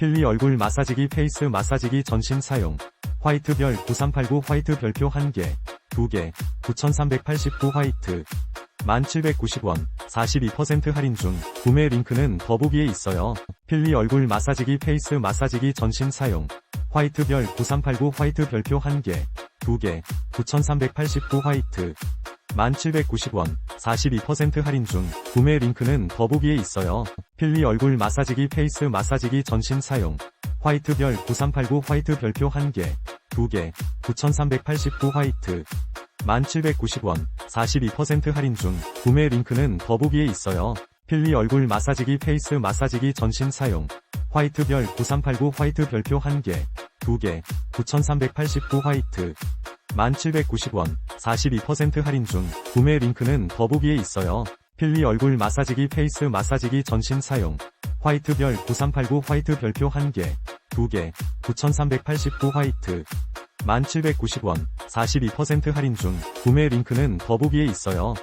필리 얼굴 마사지기 페이스 마사지기 전신 사용. 화이트별 9389 화이트 별표 1개, 2개, 9389 화이트. 1790원, 42% 할인 중, 구매 링크는 더보기에 있어요. 필리 얼굴 마사지기 페이스 마사지기 전신 사용. 화이트별 9389 화이트 별표 1개, 2개, 9389 화이트. 1790원, 42% 할인 중, 구매 링크는 더보기에 있어요. 필리 얼굴 마사지기 페이스 마사지기 전신 사용. 화이트별 9389 화이트 별표 1개, 2개, 9389 화이트. 1790원, 42% 할인 중, 구매 링크는 더보기에 있어요. 필리 얼굴 마사지기 페이스 마사지기 전신 사용. 화이트별 9389 화이트 별표 1개, 2개, 9389 화이트. 1790원, 42% 할인 중, 구매 링크는 더보기에 있어요. 필리 얼굴 마사지기 페이스 마사지기 전신 사용. 화이트별 9389 화이트 별표 1개, 2개, 9389 화이트. 1790원, 42% 할인 중, 구매 링크는 더보기에 있어요.